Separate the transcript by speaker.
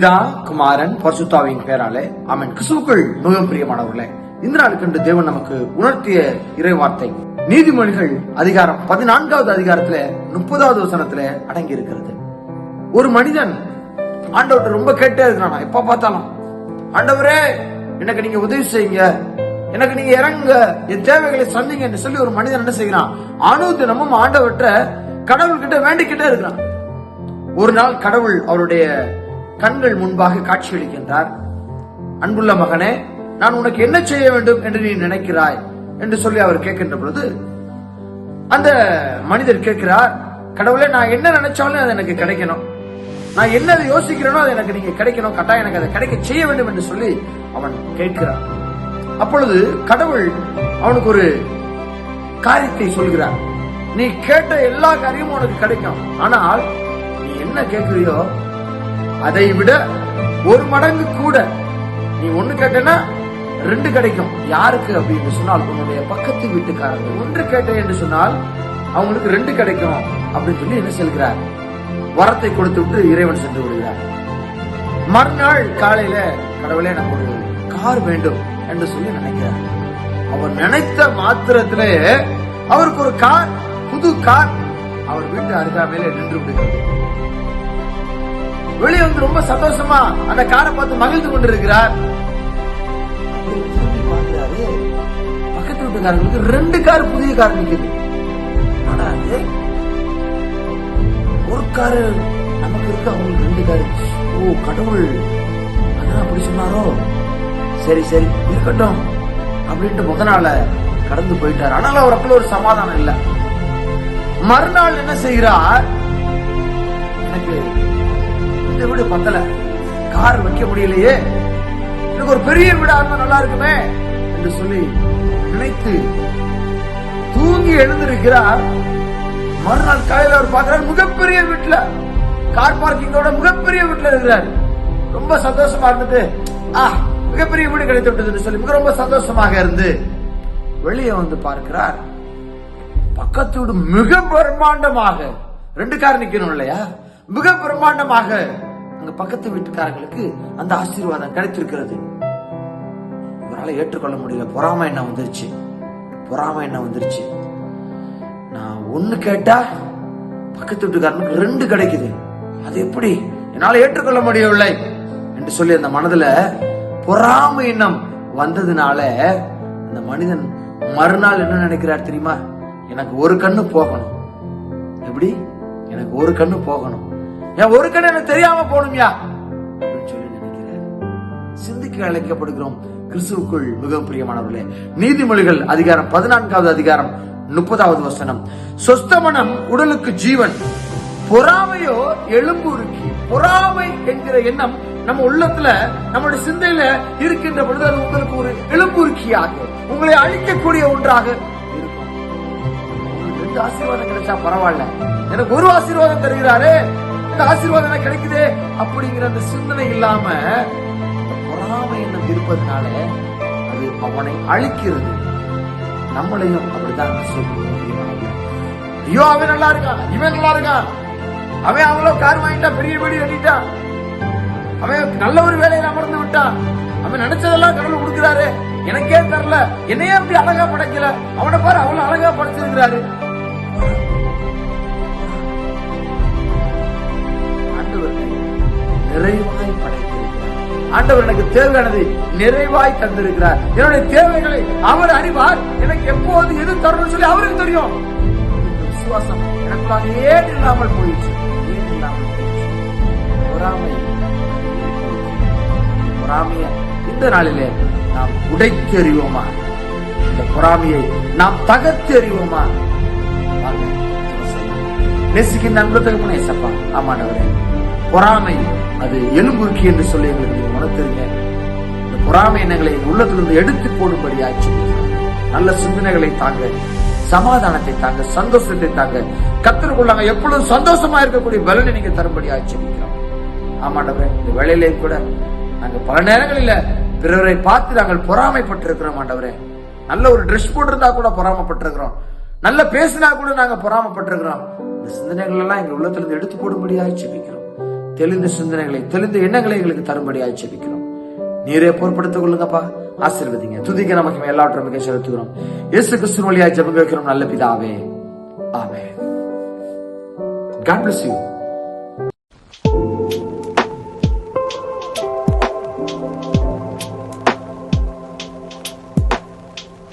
Speaker 1: பிதா குமாரன் பரிசுத்தாவின் பேராலே. அவன் கிசுக்கள் மிகவும் பிரியமானவர்களே இந்த நாளுக்கென்று தேவன் நமக்கு உணர்த்திய இறைவார்த்தை. நீதிமொழிகள் அதிகாரம் பதினான்காவது அதிகாரத்துல முப்பதாவது வசனத்துல அடங்கி இருக்கிறது ஒரு மனிதன் ஆண்டவர்கிட்ட ரொம்ப கேட்டே இருக்கிறானா. எப்ப பார்த்தாலும் ஆண்டவரே எனக்கு நீங்க உதவி செய்யுங்க. எனக்கு நீங்க இறங்குங்க. என் தேவைகளை சந்திங்க. என்று சொல்லி ஒரு மனிதன் என்ன செய்கிறான்? அனுதினமும் ஆண்டவற்ற கடவுள்கிட்ட வேண்டிக்கிட்டே இருக்கிறான். ஒரு நாள் கடவுள் அவருடைய கண்கள் முன்பாக காட்சியளிக்கின்றார். அன்புள்ள மகனே நான் உனக்கு என்ன செய்ய வேண்டும் என்று நீ நினைக்கிறாய்? என்று சொல்லி அவர் கேட்கின்ற பொழுது அந்த மனிதர் கேட்கிறார் கடவுளே நான் என்ன நினைச்சாலும் அது எனக்கு கிடைக்கணும். நான் என்ன யோசிக்கிறேனோ அது எனக்கு நீங்க கிடைக்கணும். கட்டாயம் எனக்கு அதை கிடைக்க செய்ய வேண்டும் என்று சொல்லி அவன் கேட்கிறான். அப்பொழுது கடவுள் அவனுக்கு ஒரு காரியத்தை சொல்கிறார். நீ கேட்ட எல்லா காரியமும் உனக்கு கிடைக்கும். ஆனால் நீ என்ன கேட்கிறியோ அதை விட ஒரு மடங்கு கூட நீ ஒண்ணு கேட்டனா ரெண்டு கிடைக்கும். யாருக்கு அப்படின்னு சொன்னால் உன்னுடைய பக்கத்து வீட்டுக்காரங்க ஒன்று கேட்டேன் என்று சொன்னால் அவங்களுக்கு ரெண்டு கிடைக்கும் அப்படின்னு சொல்லி என்ன சொல்கிறார்? வரத்தை கொடுத்து விட்டு இறைவன் சென்று விடுகிறார். மறுநாள் காலையில கடவுளே நம்ம ஒரு கார் வேண்டும் என்று சொல்லி நினைக்கிறார். அவர் நினைத்த மாத்திரத்திலே அவருக்கு ஒரு கார் புது கார் அவர் வீட்டு அருகாமையில நின்று விடுகிறது. வெளியே வந்து ரொம்ப சந்தோஷமா அந்த காரை பார்த்து மகிழ்ந்து கொண்டிருக்கிறார். பக்கத்து வீட்டுக்காரங்களுக்கு ரெண்டு கார் புதிய கார் நிக்குது. ஆனா அது ஒரு காரு நமக்கு இருக்கு அவங்களுக்கு ரெண்டு காரு. ஓ கடவுள். அதான் அப்படி சொன்னாரோ? சரி சரி இருக்கட்டும் அப்படின்ட்டு முத நாள கடந்து போயிட்டார். ஆனாலும் அவருக்குள்ள ஒரு சமாதானம் இல்லை. மறுநாள் என்ன செய்கிறார்? எனக்கு இந்த வீடு பத்தல. கார் வைக்க முடியலையே. எனக்கு ஒரு பெரிய வீடா இருந்தா நல்லா இருக்குமே என்று சொல்லி நினைத்து தூங்கி எழுந்திருக்கிறார். மறுநாள் காலையில அவர் பார்க்கிறார் மிகப்பெரிய வீட்டுல. கார் பார்க்கிங்கோட மிகப்பெரிய வீட்டுல இருக்கிறார். ரொம்ப சந்தோஷமா இருந்துட்டு ஆ மிகப்பெரிய வீடு கிடைத்து விட்டதுன்னு சொல்லி மிக ரொம்ப சந்தோஷமாக இருந்து வெளியே வந்து பார்க்கிறார். பக்கத்து வீடு மிக பிரம்மாண்டமாக. ரெண்டு கார் நிக்கணும் இல்லையா? மிக பிரம்மாண்டமாக. அங்க பக்கத்து வீட்டுக்காரங்களுக்கு அந்த ஆசீர்வாதம் கிடைத்திருக்கிறது. இவரால் ஏற்றுக்கொள்ள முடியல. பொறாமை என்ன வந்துருச்சு? பொறாமை என்ன வந்துருச்சு? நான் ஒண்ணு கேட்டா பக்கத்து வீட்டுக்காரனுக்கு ரெண்டு கிடைக்குது. அது எப்படி? என்னால ஏற்றுக்கொள்ள முடியவில்லை என்று சொல்லி அந்த மனதுல பொறாமை எண்ணம் வந்ததுனால அந்த மனிதன் மறுநாள் என்ன நினைக்கிறார் தெரியுமா? எனக்கு ஒரு கண்ணு போகணும். எப்படி? எனக்கு ஒரு கண்ணு போகணும். என் ஒரு கண்ணு எனக்கு தெரியாம போகணும்யா. சொல்லி நினைக்கிறேன். சிந்திக்க அழைக்கப்படுகிறோம் கிறிஸ்துவுக்குள் மிகவும் பிரியமானவர்களே. நீதிமொழிகள் அதிகாரம் பதினான்காவது அதிகாரம் முப்பதாவது வசனம். சொஸ்தமனம் உடலுக்கு ஜீவன் பொறாமையோ எலும்புருக்கி பொறாமை என்கிற எண்ணம் நம்ம உள்ளத்துல நம்மளுடைய சிந்தையில இருக்கின்ற பொழுது அது உங்களுக்கு ஒரு எலும்புருக்கியாக உங்களை அழிக்கக்கூடிய ஒன்றாக இருக்கும். ரெண்டு ஆசீர்வாதம் கிடைச்சா பரவாயில்ல. எனக்கு ஒரு ஆசீர்வாதம் தருகிறாரே அந்த ஆசீர்வாதம் எனக்கு கிடைக்குதே அப்படிங்கிற அந்த சிந்தனை இல்லாம பொறாமை எண்ணம் இருப்பதனால அது அவனை அழிக்கிறது. நம்மளையும் அப்படிதான் சொல்லுவோம். ஐயோ அவன் நல்லா இருக்கான் இவன் நல்லா இருக்கான். அவன் அவ்வளவு கார் வாங்கிட்டான் பெரிய வீடு கட்டிட்டான் அவன் நல்ல ஒரு வேலையில அமர்ந்து விட்டான் அவன் நினைச்சதெல்லாம் கடவுள் கொடுக்கிறாரு. எனக்கே தரல என்னையே அப்படி அழகா படைக்கல. அவனை பாரு அவ்வளவு அழகா படைச்சிருக்கிறாரு. நிறைவாய் படைத்திருக்கிறார். ஆண்டவர் எனக்கு தேவையானதை நிறைவாய் தந்திருக்கிறார். என்னுடைய தேவைகளை அவர் அறிவார். எனக்கு எப்போது எது தரணும் சொல்லி அவருக்கு தெரியும். விசுவாசம் எனக்குள்ளாக ஏன் இல்லாமல் போயிடுச்சு? ஏன் இல்லாமல் போயிடுச்சு? பொறாமை. பொறாமைய இந்த நாளிலே நாம் உடைத்து அறிவோமா இந்த பொறாமையை நாம் தகர்த்து அறிவோமா வாங்க, ஜெபம் செய்யலாம். நேசிக்கின்ற அன்புக்கு முனேசப்பா ஆமாண்டவரே. பொறாமை அது எலும்புருக்கி என்று சொல்லி எங்களுக்கு நீங்க இந்த பொறாமை எண்ணங்களை எங்க உள்ளத்திலிருந்து எடுத்து போடும்படி ஆச்சு நல்ல சிந்தனைகளை தாங்க சமாதானத்தை தாங்க சந்தோஷத்தை தாங்க. கத்திற்குள்ளாங்க எப்பொழுதும் சந்தோஷமா இருக்கக்கூடிய பலனை நீங்க தரும்படி ஆச்சரிக்கிறோம் ஆமாண்டவரே இந்த வேலையிலே கூட நாங்க பல நேரங்களில் பிறரை பார்த்து நாங்கள் பொறாமைப்பட்டிருக்கிறோம் ஆண்டவரே. நல்ல ஒரு ட்ரெஸ் போட்டிருந்தா கூட பொறாமப்பட்டிருக்கிறோம். நல்ல பேசினா கூட நாங்க பொறாமைப்பட்டிருக்கிறோம். இந்த சிந்தனைகள் எல்லாம் எங்க உள்ளத்துல இருந்து எடுத்து போடும்படியாக செபிக்கிறோம் தெளிந்த சிந்தனைகளை தெளிந்த எண்ணங்களை எங்களுக்கு தரும்படியாக செபிக்கிறோம் நீரே பொறுப்படுத்திக் கொள்ளுங்கப்பா. ஆசீர்வதிங்க. துதிக்க நமக்கு எல்லாவற்றும் மிக செலுத்துகிறோம். இயேசு கிறிஸ்து வழியாக ஜபம் வைக்கிறோம் நல்ல பிதாவே. ஆமே God bless you.